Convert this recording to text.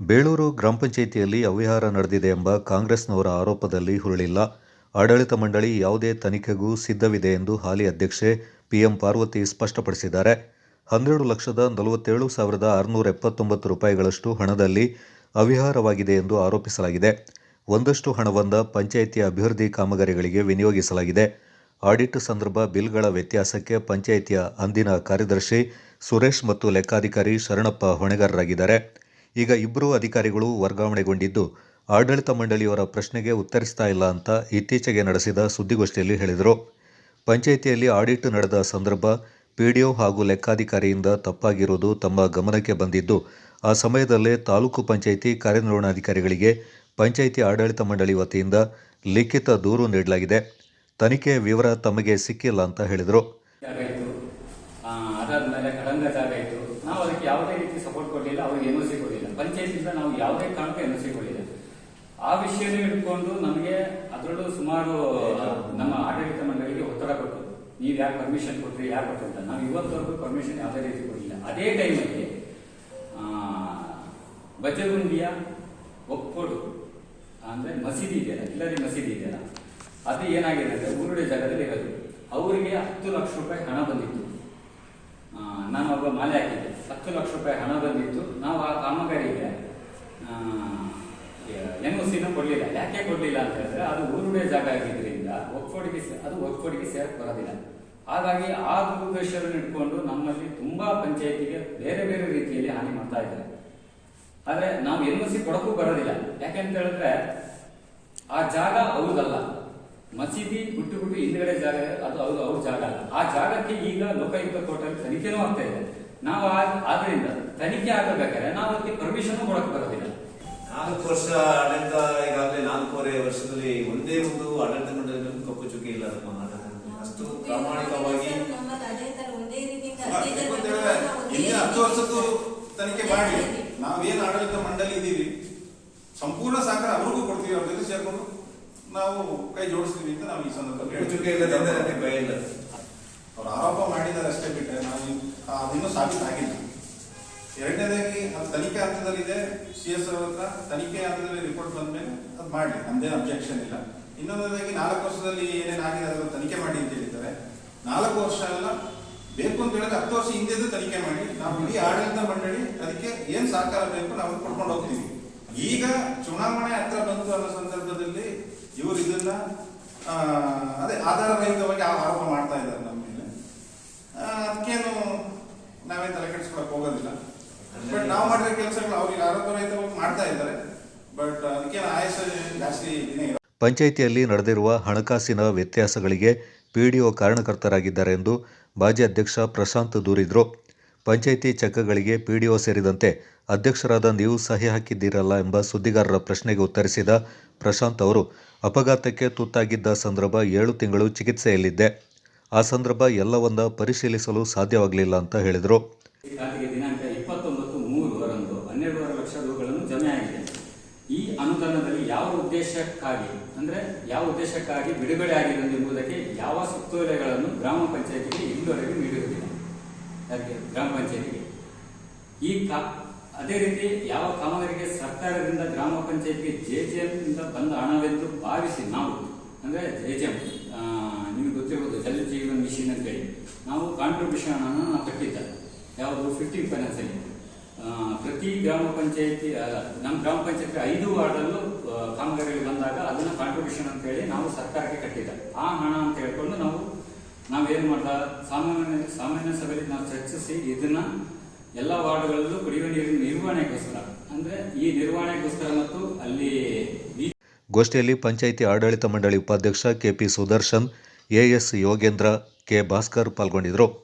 ಬೇಳೂರು ಗ್ರಾಮ ಪಂಚಾಯಿತಿಯಲ್ಲಿ ಅವ್ಯವಹಾರ ನಡೆದಿದೆ ಎಂಬ ಕಾಂಗ್ರೆಸ್ನವರ ಆರೋಪದಲ್ಲಿ ಹುರುಳಿಲ್ಲ. ಆಡಳಿತ ಮಂಡಳಿ ಯಾವುದೇ ತನಿಖೆಗೂ ಸಿದ್ಧವಿದೆ ಎಂದು ಹಾಲಿ ಅಧ್ಯಕ್ಷೆ ಪಿಎಂ ಪಾರ್ವತಿ ಸ್ಪಷ್ಟಪಡಿಸಿದ್ದಾರೆ. ಹನ್ನೆರಡು ಲಕ್ಷದ ನಲವತ್ತೇಳು ಸಾವಿರದ ಆರುನೂರ ಎಪ್ಪತ್ತೊಂಬತ್ತು ರೂಪಾಯಿಗಳಷ್ಟು ಹಣದಲ್ಲಿ ಅವ್ಯವಹಾರವಾಗಿದೆ ಎಂದು ಆರೋಪಿಸಲಾಗಿದೆ. ಒಂದಷ್ಟು ಹಣವನ್ನು ಪಂಚಾಯಿತಿಯ ಅಭಿವೃದ್ಧಿ ಕಾಮಗಾರಿಗಳಿಗೆ ವಿನಿಯೋಗಿಸಲಾಗಿದೆ. ಆಡಿಟ್ ಸಂದರ್ಭ ಬಿಲ್ಗಳ ವ್ಯತ್ಯಾಸಕ್ಕೆ ಪಂಚಾಯಿತಿಯ ಅಂದಿನ ಕಾರ್ಯದರ್ಶಿ ಸುರೇಶ್ ಮತ್ತು ಲೆಕ್ಕಾಧಿಕಾರಿ ಶರಣಪ್ಪ ಹೊಣೆಗಾರರಾಗಿದ್ದಾರೆ. ಈಗ ಇಬ್ಬರೂ ಅಧಿಕಾರಿಗಳು ವರ್ಗಾವಣೆಗೊಂಡಿದ್ದು, ಆಡಳಿತ ಮಂಡಳಿಯವರ ಪ್ರಶ್ನೆಗೆ ಉತ್ತರಿಸ್ತಾ ಇಲ್ಲ ಅಂತ ಇತ್ತೀಚೆಗೆ ನಡೆಸಿದ ಸುದ್ದಿಗೋಷ್ಠಿಯಲ್ಲಿ ಹೇಳಿದರು. ಪಂಚಾಯಿತಿಯಲ್ಲಿ ಆಡಿಟ್ ನಡೆದ ಸಂದರ್ಭ ಪಿಡಿಒ ಹಾಗೂ ಲೆಕ್ಕಾಧಿಕಾರಿಯಿಂದ ತಪ್ಪಾಗಿರುವುದು ತಮ್ಮ ಗಮನಕ್ಕೆ ಬಂದಿದ್ದು, ಆ ಸಮಯದಲ್ಲೇ ತಾಲೂಕು ಪಂಚಾಯಿತಿ ಕಾರ್ಯನಿರ್ವಹಣಾಧಿಕಾರಿಗಳಿಗೆ ಪಂಚಾಯಿತಿ ಆಡಳಿತ ಮಂಡಳಿ ವತಿಯಿಂದ ಲಿಖಿತ ದೂರು ನೀಡಲಾಗಿದೆ. ತನಿಖೆ ವಿವರ ತಮಗೆ ಸಿಕ್ಕಿಲ್ಲ ಅಂತ ಹೇಳಿದರು. ಕಡಂಗ ಜಾಗ ಇತ್ತು. ನಾವು ಅದಕ್ಕೆ ಯಾವುದೇ ರೀತಿ ಸಪೋರ್ಟ್ ಕೊಡಲಿಲ್ಲ ಅವ್ರಿಗೆ ಎನ್ ಸಿ ಕೊಡಲಿಲ್ಲ. ಪಂಚಾಯತಿಂದ ನಾವು ಯಾವುದೇ ಕಾರಣಕ್ಕೂ ಎನ್ ಸಿ ಕೊಡಲಿಲ್ಲ. ಆ ವಿಷಯನೇ ಇಟ್ಕೊಂಡು ನಮಗೆ ಅದರಲ್ಲೂ ಸುಮಾರು ನಮ್ಮ ಆಡಳಿತ ಮಂಡಳಿಗೆ ಒತ್ತಡ ಕೊಟ್ಟು ನೀವು ಯಾಕೆ ಪರ್ಮಿಷನ್ ಕೊಟ್ರಿ ಯಾಕೆ ಕೊಟ್ಟರು ಅಂತ. ನಾವು ಇವತ್ತವರೆಗೂ ಪರ್ಮಿಷನ್ ಯಾವುದೇ ರೀತಿ ಕೊಡಲಿಲ್ಲ. ಅದೇ ಟೈಮಲ್ಲಿ ಬಜಗುಂಡಿಯ ಒಕ್ಕೋಡು ಅಂದ್ರೆ ಮಸೀದಿ ಇದೆಯಲ್ಲ ಇಲ್ಲದೆ ಮಸೀದಿ ಇದೆಯಲ್ಲ ಅದು ಏನಾಗಿದೆ ಅಂದ್ರೆ ಊರುಡೆ ಜಾಗದಲ್ಲಿ ಇರೋದು. ಅವರಿಗೆ ಹತ್ತು ಲಕ್ಷ ರೂಪಾಯಿ ಹಣ ಬಂದಿತ್ತು. ನಾನು ಒಬ್ಬ ಮಾಲೆ ಹಾಕಿದ್ದೆ. ಹತ್ತು ಲಕ್ಷ ರೂಪಾಯಿ ಹಣ ಬಂದಿತ್ತು. ನಾವು ಆ ಕಾಮಗಾರಿಗೆ ಎನ್ ಒ ಸಿನ ಕೊಡಲಿಲ್ಲ. ಯಾಕೆ ಕೊಡಲಿಲ್ಲ ಅಂತ ಹೇಳಿದ್ರೆ ಅದು ಊರುಡೆ ಜಾಗ ಆಗಿದ್ರಿಂದ ಒಕ್ಫೋಡಿಗೆ ಅದು ಒಕ್ಫೋಡಿಗೆ ಸೇರಕ್ಕೆ ಬರೋದಿಲ್ಲ. ಹಾಗಾಗಿ ಆ ದುರುದ್ದೇಶವನ್ನು ಇಟ್ಕೊಂಡು ನಮ್ಮಲ್ಲಿ ತುಂಬಾ ಪಂಚಾಯತಿಗೆ ಬೇರೆ ಬೇರೆ ರೀತಿಯಲ್ಲಿ ಹಾನಿ ಮಾಡ್ತಾ ಇದ್ದಾರೆ. ಆದರೆ ನಾವು ಎನ್ ಸಿ ಕೊಡಕ್ಕೂ ಬರೋದಿಲ್ಲ. ಯಾಕೆಂತ ಹೇಳಿದ್ರೆ ಆ ಜಾಗ ಅವ್ರದಲ್ಲ ಮಸೀದಿ ಬಿಟ್ಟು ಬಿಟ್ಟು ಹಿಂದ್ಗಡೆ ಜಾಗ ಇದೆ, ಅದು ಅವ್ರ ಅವ್ರ ಜಾಗ ಅಲ್ಲ. ಆ ಜಾಗಕ್ಕೆ ಈಗ ಲೋಕಾಯುಕ್ತ ಕೋರ್ಟಲ್ಲಿ ತನಿಖೆನೂ ಆಗ್ತಾ ಇದೆ. ನಾವು ಆ- ಆದ್ರಿಂದ ತನಿಖೆ ಆಗಬೇಕಾದ್ರೆ ನಾವು ಅದಕ್ಕೆ ಪರ್ಮಿಷನ್ ಕೊಡಕ್ ಬರೋದಿಲ್ಲ. ನಾಲ್ಕು ವರ್ಷ ಆಡಳಿತ ಈಗಾಗಲೇ ನಾಲ್ಕೂವರೆ ವರ್ಷದಲ್ಲಿ ಒಂದೇ ಒಂದು ಆಡಳಿತ ಮಂಡಳಿ ಕಪ್ಪು ಚುಕ್ಕಿ ಇಲ್ಲ ನಮ್ಮ ಅಷ್ಟು ಪ್ರಾಮಾಣಿಕವಾಗಿ ಹತ್ತು ವರ್ಷದ್ದು ತನಿಖೆ ಮಾಡಿ. ನಾವೇನು ಆಡಳಿತ ಮಂಡಳಿ ಇದ್ದೀವಿ ಸಂಪೂರ್ಣ ಸಹಕಾರ ಅವ್ರಿಗೂ ಕೊಡ್ತೀವಿ ಅವ್ರ ಜೊತೆ ಸೇರ್ಕೊಂಡು. ನಾವು ಕೈ ಜೋಡಿಸ್ತೀವಿ ಅಂತ ನಾವು ಈ ಸಂದರ್ಭದಲ್ಲಿ ಭಯ ಇಲ್ಲ. ಅವ್ರು ಆರೋಪ ಮಾಡಿದ್ದಾರೆ ಅಷ್ಟೇ ಬಿಟ್ಟರೆ ನಾವು ಅದಿನ್ನೂ ಸಾಬೀತಾಗಿಲ್ಲ ಎರಡನೇದಾಗಿ ಅದು ತನಿಖೆ ಹಂತದಲ್ಲಿದೆ. ಸಿ ಎಸ್ ಅವ್ರ ಹತ್ರ ತನಿಖೆ ಹಂತದಲ್ಲಿ ರಿಪೋರ್ಟ್ ಬಂದ ಮೇಲೆ ಅದು ಮಾಡಲಿ. ನಮ್ದೇನು ಅಬ್ಜೆಕ್ಷನ್ ಇಲ್ಲ. ಇನ್ನೊಂದಾಗಿ ನಾಲ್ಕು ವರ್ಷದಲ್ಲಿ ಏನೇನಾಗಿದೆ ಅದರ ತನಿಖೆ ಮಾಡಿ ಅಂತ ಹೇಳಿದ್ದಾರೆ. ನಾಲ್ಕು ವರ್ಷ ಅಲ್ಲ ಬೇಕು ಅಂತ ಹೇಳಿದ್ರೆ ಹತ್ತು ವರ್ಷ ಹಿಂದೆ ತನಿಖೆ ಮಾಡಿ. ನಾವು ಇಡೀ ಆಡಳಿತ ಮಂಡಳಿ ಅದಕ್ಕೆ ಏನು ಸಹಕಾರ ಬೇಕು ನಾವು ಕೊಡ್ಕೊಂಡು ಹೋಗ್ತೀವಿ. ಈಗ ಚುನಾವಣೆ ಹತ್ರ ಬಂತು ಅನ್ನೋ ಸಂದರ್ಭದಲ್ಲಿ ಇವರು ಇದನ್ನ ಆ, ಅದೇ ಆಧಾರ ರಹಿತವಾಗಿ ಆ- ಆರೋಪ ಮಾಡ್ತಾ ಇದ್ದಾರೆ ನಮ್ಮ ಮೇಲೆ. ಅದಕ್ಕೇನು ನಾವೇ ತಲೆ ಕೆಡಿಸ್ಕೊಳಕ್ ಹೋಗೋದಿಲ್ಲ. ಬಟ್ ನಾವು ಮಾಡಿರೋ ಕೆಲಸಗಳು ಅವ್ರಿಗೆ ಆರೋಪ ರಹಿತವಾಗಿ ಮಾಡ್ತಾ ಇದ್ದಾರೆ. ಬಟ್ ಅದಕ್ಕೇನು ಆಯಸ ಜಾಸ್ತಿ ದಿನ. ಪಂಚಾಯಿತಿಯಲ್ಲಿ ನಡೆದಿರುವ ಹಣಕಾಸಿನ ವ್ಯತ್ಯಾಸಗಳಿಗೆ ಪಿಡಿಒ ಕಾರಣಕರ್ತರಾಗಿದ್ದಾರೆ ಎಂದು ಮಾಜಿ ಅಧ್ಯಕ್ಷ ಪ್ರಶಾಂತ್ ದೂರಿದ್ರು. ಪಂಚಾಯಿತಿ ಚೆಕ್ಗಳಿಗೆ ಪಿಡಿಒ ಸೇರಿದಂತೆ ಅಧ್ಯಕ್ಷರಾದ ನೀವು ಸಹಿ ಹಾಕಿದ್ದೀರಲ್ಲ ಎಂಬ ಸುದ್ದಿಗಾರರ ಪ್ರಶ್ನೆಗೆ ಉತ್ತರಿಸಿದ ಪ್ರಶಾಂತ್ ಅವರು, ಅಪಘಾತಕ್ಕೆ ತುತ್ತಾಗಿದ್ದ ಸಂದರ್ಭ ಏಳು ತಿಂಗಳು ಚಿಕಿತ್ಸೆಯಲ್ಲಿದ್ದೆ. ಆ ಸಂದರ್ಭ ಎಲ್ಲವನ್ನ ಪರಿಶೀಲಿಸಲು ಸಾಧ್ಯವಾಗಲಿಲ್ಲ ಅಂತ ಹೇಳಿದರು. ದಿನಾಂಕ ಲಕ್ಷ ರೂಗಳನ್ನು ಜಮೆ ಆಗಿದೆ. ಈ ಅನುದಾನದಲ್ಲಿ ಯಾವ ಉದ್ದೇಶಕ್ಕಾಗಿ, ಅಂದ್ರೆ ಯಾವ ಉದ್ದೇಶಕ್ಕಾಗಿ ಬಿಡುಗಡೆ ಆಗಿದೆ ಎಂಬುದಕ್ಕೆ ಯಾವ ಸುತ್ತೋಲೆಗಳನ್ನು ಗ್ರಾಮ ಪಂಚಾಯತಿಗೆ ಇಲ್ಲಿವರೆಗೂ ನೀಡಿರುವುದಿಲ್ಲ. ಗ್ರಾಮ ಪಂಚಾಯತಿಗೆ. ಈ ಕಾ, ಅದೇ ರೀತಿ ಯಾವ ಕಾಮಗಾರಿಗೆ ಸರ್ಕಾರದಿಂದ ಗ್ರಾಮ ಪಂಚಾಯತ್ಗೆ ಜೆ ಜೆ ಇಂದ ಬಂದ ಹಣವೆಂದು ಭಾವಿಸಿ ನಾವು, ಅಂದ್ರೆ ಜೆ ಜೆ ನಿಮ್ಗೆ ಗೊತ್ತಿರ್ಬೋದು ಜಲ ಜೀವನ್ ಮಿಷನ್ ಅಂತೇಳಿ. ನಾವು ಕಾಂಟ್ರಿಬ್ಯೂಷನ್ ಹಣವನ್ನು ನಾವು ಕಟ್ಟಿದ್ದ. ಯಾವುದು ಫಿಫ್ಟೀನ್ ಫೈನಾನ್ಸ್ ಅಲ್ಲಿ. ಪ್ರತಿ ಗ್ರಾಮ ಪಂಚಾಯತಿ ನಮ್ಮ ಗ್ರಾಮ ಪಂಚಾಯತಿ ಐದು ವಾರ್ಡಲ್ಲೂ ಕಾಮಗಾರಿಗಳು ಬಂದಾಗ ಅದನ್ನ ಕಾಂಟ್ರಿಬ್ಯೂಷನ್ ಅಂತೇಳಿ ನಾವು ಸರ್ಕಾರಕ್ಕೆ ಕಟ್ಟಿದ್ದ. ಆ ಹಣ ಅಂತ ಹೇಳ್ಕೊಂಡು ನಾವು ನಾವೇನ್ ಮಾಡ್ದ ಸಾಮಾನ್ಯ ಸಾಮಾನ್ಯ ಸಭೆಯಲ್ಲಿ ನಾವು ಚರ್ಚಿಸಿ ಇದನ್ನ ಎಲ್ಲ ವಾರ್ಡ್ಗಳಲ್ಲೂ ಕುಡಿಯುವ ನೀರಿನ ನಿರ್ವಹಣೆಗೋಸ್ಕರ. ಅಂದ್ರೆ ಈ ನಿರ್ವಹಣೆಗೋಸ್ಕರ ಮತ್ತು ಅಲ್ಲಿ ಗೋಷ್ಠಿಯಲ್ಲಿ ಪಂಚಾಯಿತಿ ಆಡಳಿತ ಮಂಡಳಿ ಉಪಾಧ್ಯಕ್ಷ KP Sudarshan, AS Yogendra, K Bhaskar ಪಾಲ್ಗೊಂಡಿದ್ದರು.